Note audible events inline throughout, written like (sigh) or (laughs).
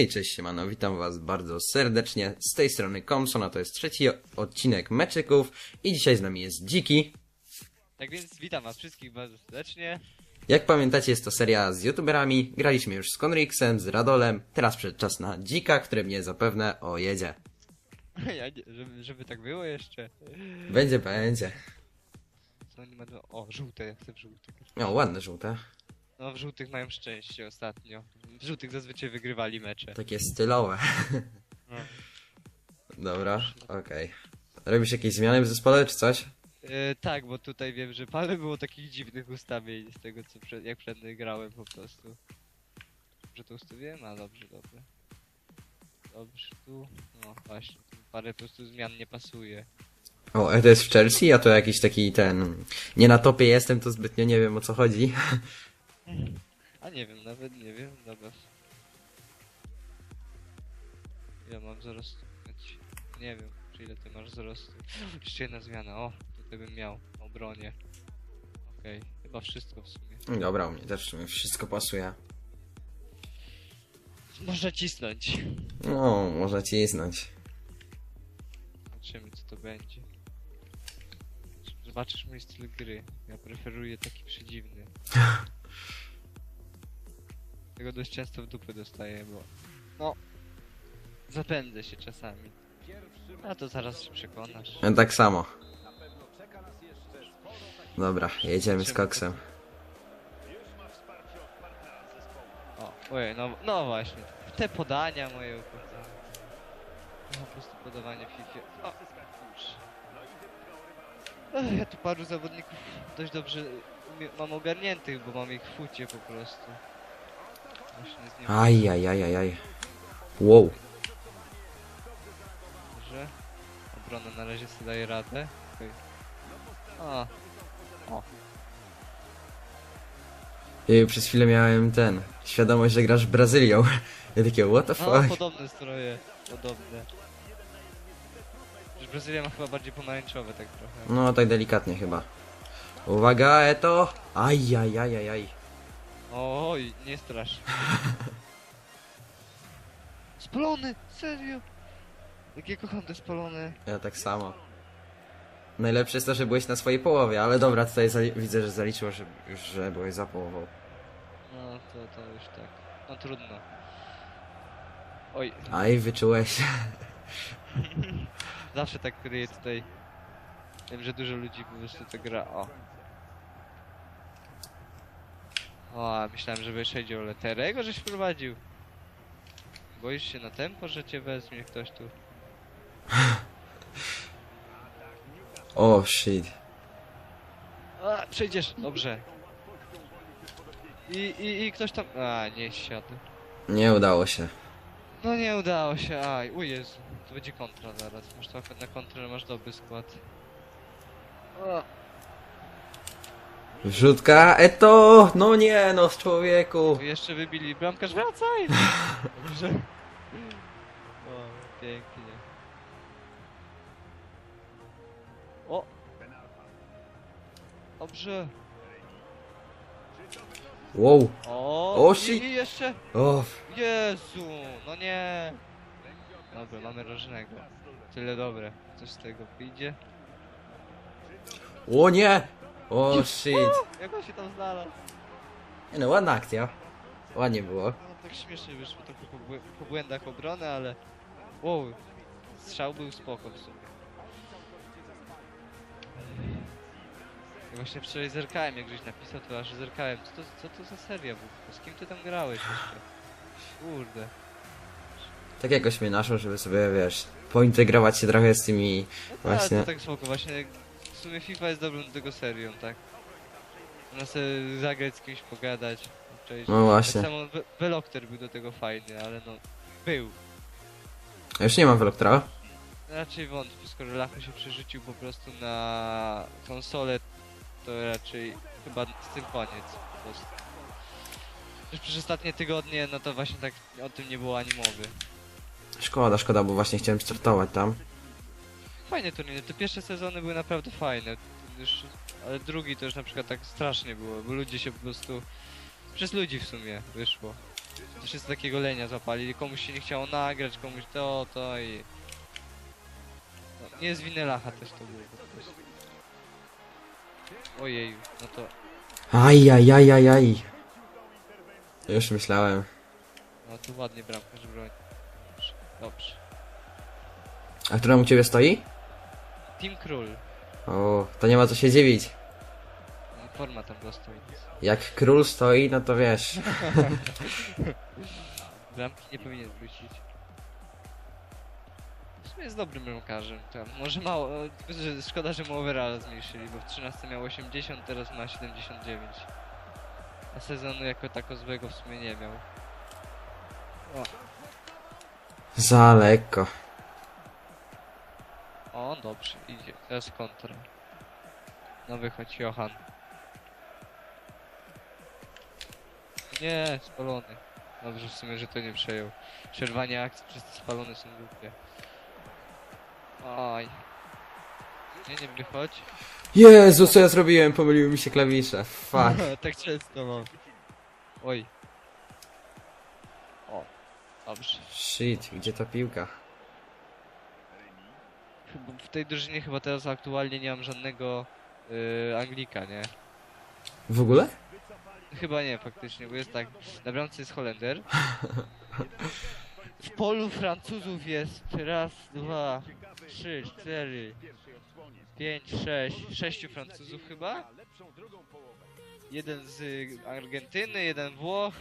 Hej, cześć siemano, witam was bardzo serdecznie. Z tej strony Komson, a to jest trzeci odcinek meczyków i dzisiaj z nami jest Dziki. Tak więc witam was wszystkich bardzo serdecznie. Jak pamiętacie, jest to seria z youtuberami. Graliśmy już z Konrixem, z Radolem, teraz przyszedł czas na Dzika, który mnie zapewne ojedzie. (laughs) Ja nie, żeby, żeby tak było jeszcze. Będzie, będzie. Co oni mają? O, żółte, ja chcę w żółtych. O, ładne żółte. No w żółtych mają szczęście ostatnio. W żółtych zazwyczaj wygrywali mecze. Takie stylowe. No. Dobra, okej. Robisz jakieś zmiany w zespole, czy coś? E, tak, bo tutaj wiem, że parę było takich dziwnych ustawień z tego co przed, jak przednio grałem po prostu. Że to ustawiłem? A dobrze, dobrze. Dobrze, tu. No właśnie, tu parę po prostu zmian nie pasuje. O, to jest w Chelsea, a to jakiś taki ten... Nie na topie jestem, to zbytnio nie wiem o co chodzi. A nie wiem, nawet nie wiem, dobra. Ile mam wzrostu? Nie wiem, czy ile ty masz wzrostu. Jeszcze jedna zmiana, o, tutaj bym miał obronie. Okej, chyba wszystko w sumie. Dobra, u mnie też wszystko pasuje. Można cisnąć. No, można cisnąć. Zobaczymy co to będzie. Zobaczysz mój styl gry. Ja preferuję taki przedziwny. (laughs) Tego dość często w dupy dostaję, bo... No... Zapędzę się czasami. A to zaraz się przekonasz. Ja tak samo. Dobra, jedziemy z koksem. O, ojej, no, no właśnie. Te podania moje układane. No, po prostu podawanie w FIFA. O. Ech, ja tu paru zawodników dość dobrze mam ogarniętych, bo mam ich w fucie po prostu. Właśnie z nim Aj, aj, aj, aj, aj. Wow. że obrona na razie sobie daje radę. Okej. A, I przez chwilę miałem ten, świadomość, że grasz Brazylią. (laughs) Ja takie, what the no fuck? podobne stroje, podobne. Brazylia ma chyba bardziej pomarańczowe tak trochę. No, tak delikatnie chyba. Uwaga, eto! Aj, aj, aj, aj, aj. Oj, nie strasz. (laughs) Spalony! Serio? Jak ja kocham te spalone. Ja tak samo. Najlepsze jest to, że byłeś na swojej połowie, ale dobra, tutaj zali- widzę, że zaliczyło, że już że byłeś za połową. No to, to już tak. No trudno. Oj, Aj, wyczułeś. (laughs) zawsze tak kryję tutaj. Wiem, że dużo ludzi po prostu to gra. O. O, a myślałem, że wyszedł o Leterego, żeś wprowadził. Boisz się na tempo, że cię wezmie ktoś tu. (laughs) O, shit. A, przejdziesz, dobrze. I, i, i ktoś tam... A, nie siadł. Nie udało się. No nie udało się, aj, u Jezu. To będzie kontra zaraz. Masz trochę na kontrę, masz dobry skład. O, Wrzutka, eto! No nie, no, z człowieku. jeszcze wybili bramkarz, wracaj! Dobrze. O, pięknie. O! Dobrze. Wow. O, O, i, shit. i jeszcze... O, Jezu, no nie. Dobra, mamy rożnego. Tyle dobre. Coś z tego wyjdzie. o nie! O, shit. Jak on się tam znalazł? Nie no, ładna akcja. Ładnie było. No tak śmiesznie wyszło trochę po, błę- po błędach obrony, ale... Wow, strzał był spoko w sumie. I właśnie wczoraj zerkałem, jak żeś napisał, to aż zerkałem. Co to, co to za seria w Z kim ty tam grałeś jeszcze? Kurde. Tak jakoś mnie naszło, żeby sobie, wiesz, pointegrować się trochę z tymi No tak, właśnie... to tak spoko, właśnie sumie FIFA jest dobrą do tego serią, tak? Można sobie zagrać z kimś, pogadać. Cześć. No właśnie. Tak samo Ve- Velocter był do tego fajny, ale no... Był. Ja już nie mam Veloctra. Raczej wątpię, skoro Lachu się przerzucił po prostu na konsolę, to raczej chyba z tym koniec po prostu. Przez ostatnie tygodnie, no to właśnie tak o tym nie było ani mowy. Szkoda, szkoda, bo właśnie chciałem startować tam. Fajne turniery, te pierwsze sezony były naprawdę fajne, już, ale drugi to już na przykład tak strasznie było, bo ludzie się po prostu... Przez ludzi w sumie wyszło. To wszyscy takiego lenia złapali, komuś się nie chciało nagrać, komuś to, to i... No, nie z winy Lacha też to było po prostu. Ojej, no to... Ajajajajaj. Już myślałem. No tu ładnie bramkarz broni. Dobrze, dobrze. A która u ciebie stoi? Team Król. O, to nie ma co się dziwić. Forma tam dostoi. Jak król stoi, no to wiesz. (laughs) Bramki nie powinien wrócić. W sumie jest dobrym bramkarzem. Tam. Może mało, że szkoda, że mu overall zmniejszyli, bo w 13 miał 80, teraz ma 79. A sezonu jako tako złego w sumie nie miał. O, Za lekko. O dobrze, idzie. Teraz kontra. No wychodź Johan. Nie, spalony. Dobrze w sumie, że to nie przejął. Przerwanie akcji przez te spalone są głupie. Oj. Nie, nie wychodź. Jezu, co ja zrobiłem? Pomyliły mi się klawisze. Fuck. (laughs) tak często mam. Oj. O. Dobrze. Shit, gdzie ta piłka? W tej drużynie chyba teraz aktualnie nie mam żadnego yy, Anglika, nie? W ogóle? Chyba nie, faktycznie, bo jest tak. Na bramce jest Holender. (laughs) W polu Francuzów jest raz, dwa, trzy, cztery, pięć, sześć, sześciu Francuzów chyba. Jeden z Argentyny, jeden Włoch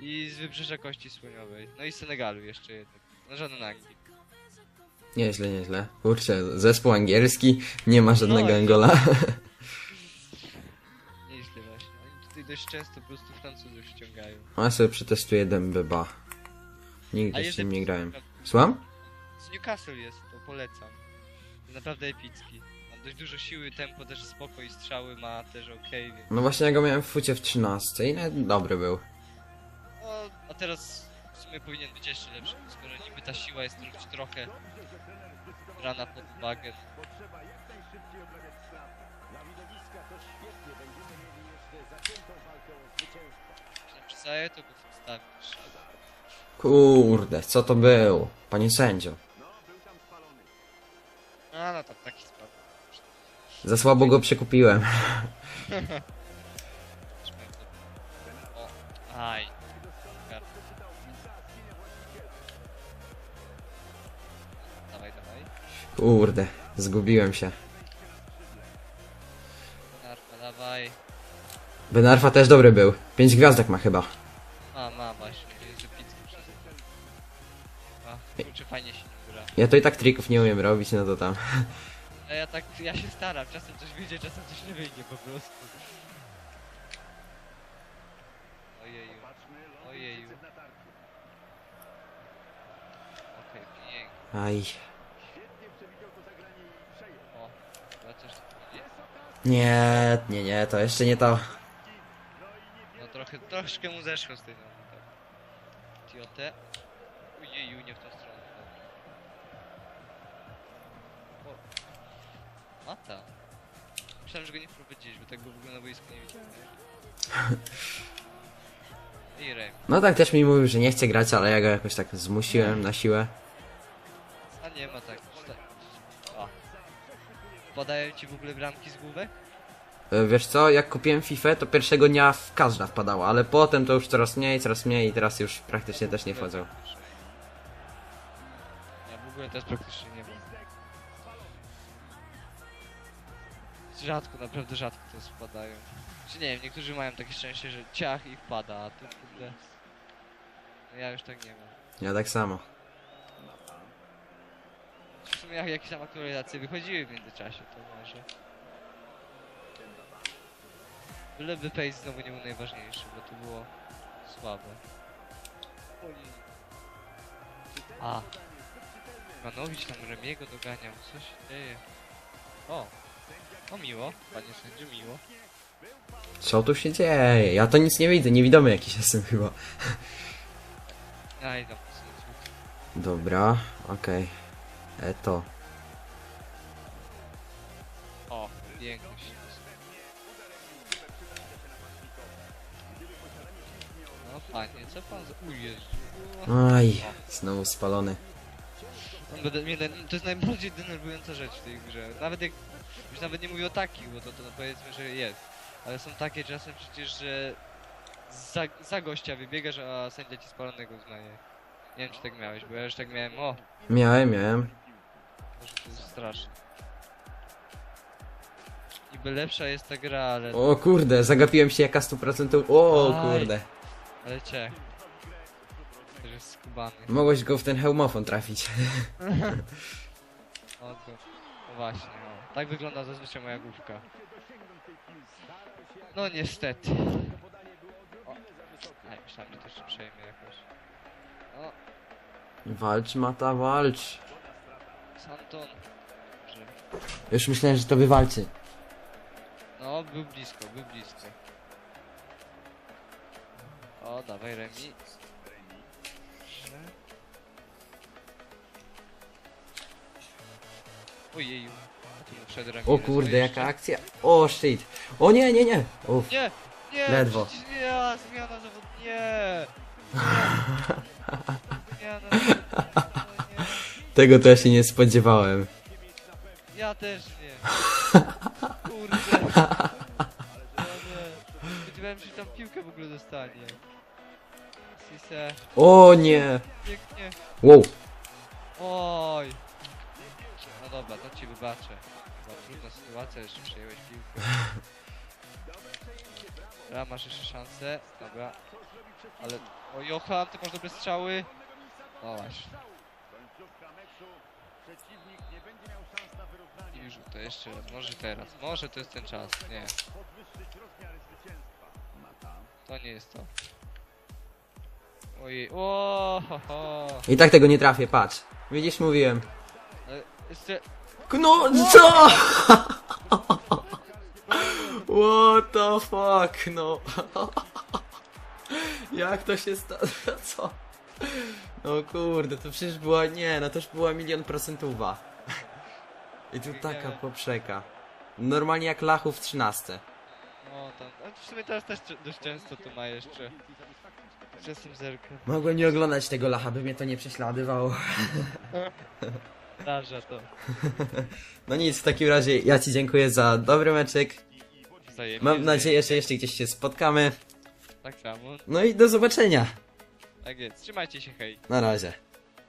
i z Wybrzeża Kości Słoniowej. No i z Senegalu jeszcze jeden. No żaden Anglik. Nieźle, nieźle. Kurczę, zespół angielski, nie ma żadnego No Angola. Nieźle właśnie. Oni tutaj dość często po prostu Francuzów ściągają. A ja sobie przetestuję Dembeba. Nigdy z nim nie grałem. Słucham? Z Newcastle jest, to polecam. Jest naprawdę epicki. Ma dość dużo siły, tempo też spoko i strzały ma też okej, więc... No właśnie ja go miałem w fucie w 13 i nawet dobry był. No, a teraz w sumie powinien być jeszcze lepszy, skoro niby ta siła jest trochę, trochę brana pod uwagę. Przesaję, to go wstawisz. Kurde, co to był? Panie sędzio. A no to taki spadł. Za słabo go przekupiłem. (laughs) Kurde, zgubiłem się. Narka, dawaj. Benarfa też dobry był. Pięć gwiazdek ma chyba. A, ma właśnie, jest epicki przez fajnie się gra. Ja to i tak trików nie umiem robić, no to tam. A ja tak, ja się staram, czasem coś wyjdzie, czasem coś nie wyjdzie po prostu. Ojeju, ojeju. Okej, pięknie. Aj. O, chyba coś tu będzie. Nie, nie, nie, to jeszcze nie to. No trochę, troszkę mu zeszło z tej nogi. tak. Tiotę. Ojeju, nie w tą stronę. Dobra. O. Mata. Myślałem, że go nie wprowadziłeś, bo tak go w ogóle na boisku nie widziałem. I Rem. No tak też mi mówił, że nie chce grać, ale ja go jakoś tak zmusiłem na siłę. A nie ma tak. tak. O. Podają ci w ogóle bramki z główek? E, Wiesz co, jak kupiłem FIFA, to pierwszego dnia w każda wpadała, ale potem to już coraz mniej, coraz mniej i teraz już praktycznie też nie wchodzą. Ja w ogóle teraz praktycznie nie mam. Rzadko, naprawdę rzadko to spadają. Czy nie wiem, niektórzy mają takie szczęście, że ciach i wpada, a tu kurde... No ja już tak nie mam. Ja tak samo. W sumie jak jakieś tam aktualizacje wychodziły w międzyczasie, to może... Byleby pace znowu nie był najważniejszy, bo to było słabe. A. Iwanowicz tam Remiego doganiał, co się dzieje? O! O miło, panie sędziu, miło. Co tu się dzieje? Ja to nic nie widzę, niewidomy jakiś jestem chyba. Aj, sędziu. Dobra, okej. E to. O, piękny się. No panie, co pan za... Aj, znowu spalony. On będę, mnie, to jest najbardziej denerwująca rzecz w tej grze. Nawet jak... Już nawet nie mówię o takich, bo to, to powiedzmy, że jest. Ale są takie czasem przecież, że... Za, za gościa wybiegasz, a sędzia ci spalonego uznaje. Nie wiem, czy tak miałeś, bo ja już tak miałem, o, Miałem, miałem. Może to jest straszne. Niby lepsza jest ta gra, ale... O kurde, zagapiłem się jaka 100%. O Aj. kurde. Ale cię. Też jest skubany. Mogłeś go w ten hełmofon trafić. (laughs) O, to, no właśnie, o. Tak wygląda zazwyczaj moja główka. No niestety. O. Aj, myślałem, że to jeszcze przejmie jakoś. O, Walcz, Mata, walcz. Że... Już myślałem, że to wywalczy. No, był blisko, był blisko. O, dawaj Remi. Ojeju. Remi. O kurde, to jaka akcja. O shit. O nie, nie, nie. Uff. Nie, nie, Ledwo. przecież Nie, zmiana zawód, nie. (laughs) Zmiana nie. Tego to ja się nie spodziewałem. Ja też nie. (laughs) Kurde. No nie. Spodziewałem się, że tam piłkę w ogóle dostanie. Sise, O nie. pięknie. Wow. Oj. No dobra, to ci wybaczę. Była trudna sytuacja, że przejąłeś piłkę. Dobra, masz jeszcze szansę. Dobra. Ale... O Johan, ty masz dobre strzały. O właśnie. I już to jeszcze raz. Może teraz. Może to jest ten czas. Nie. To nie jest to. Ojej. O, ho, ho. I tak tego nie trafię, patrz. Widzisz, mówiłem. Ale jeszcze... No, co? (laughs) What the fuck, no. (laughs) Jak to się stało? (laughs) Co? No kurde, to przecież była, nie, no to już była milion procentowa. I tu taka poprzeka. Normalnie jak Lachów w 13. O, tam. A w sumie teraz też dość często to ma jeszcze. Czasem zerkę. Mogłem nie oglądać tego Lacha, by mnie to nie prześladowało. Zdarza to. No nic, w takim razie ja ci dziękuję za dobry meczek. Wzajemnie. Mam nadzieję, że jeszcze gdzieś się spotkamy. Tak samo. No i do zobaczenia. Tak jest. Trzymajcie się, hej. Na razie.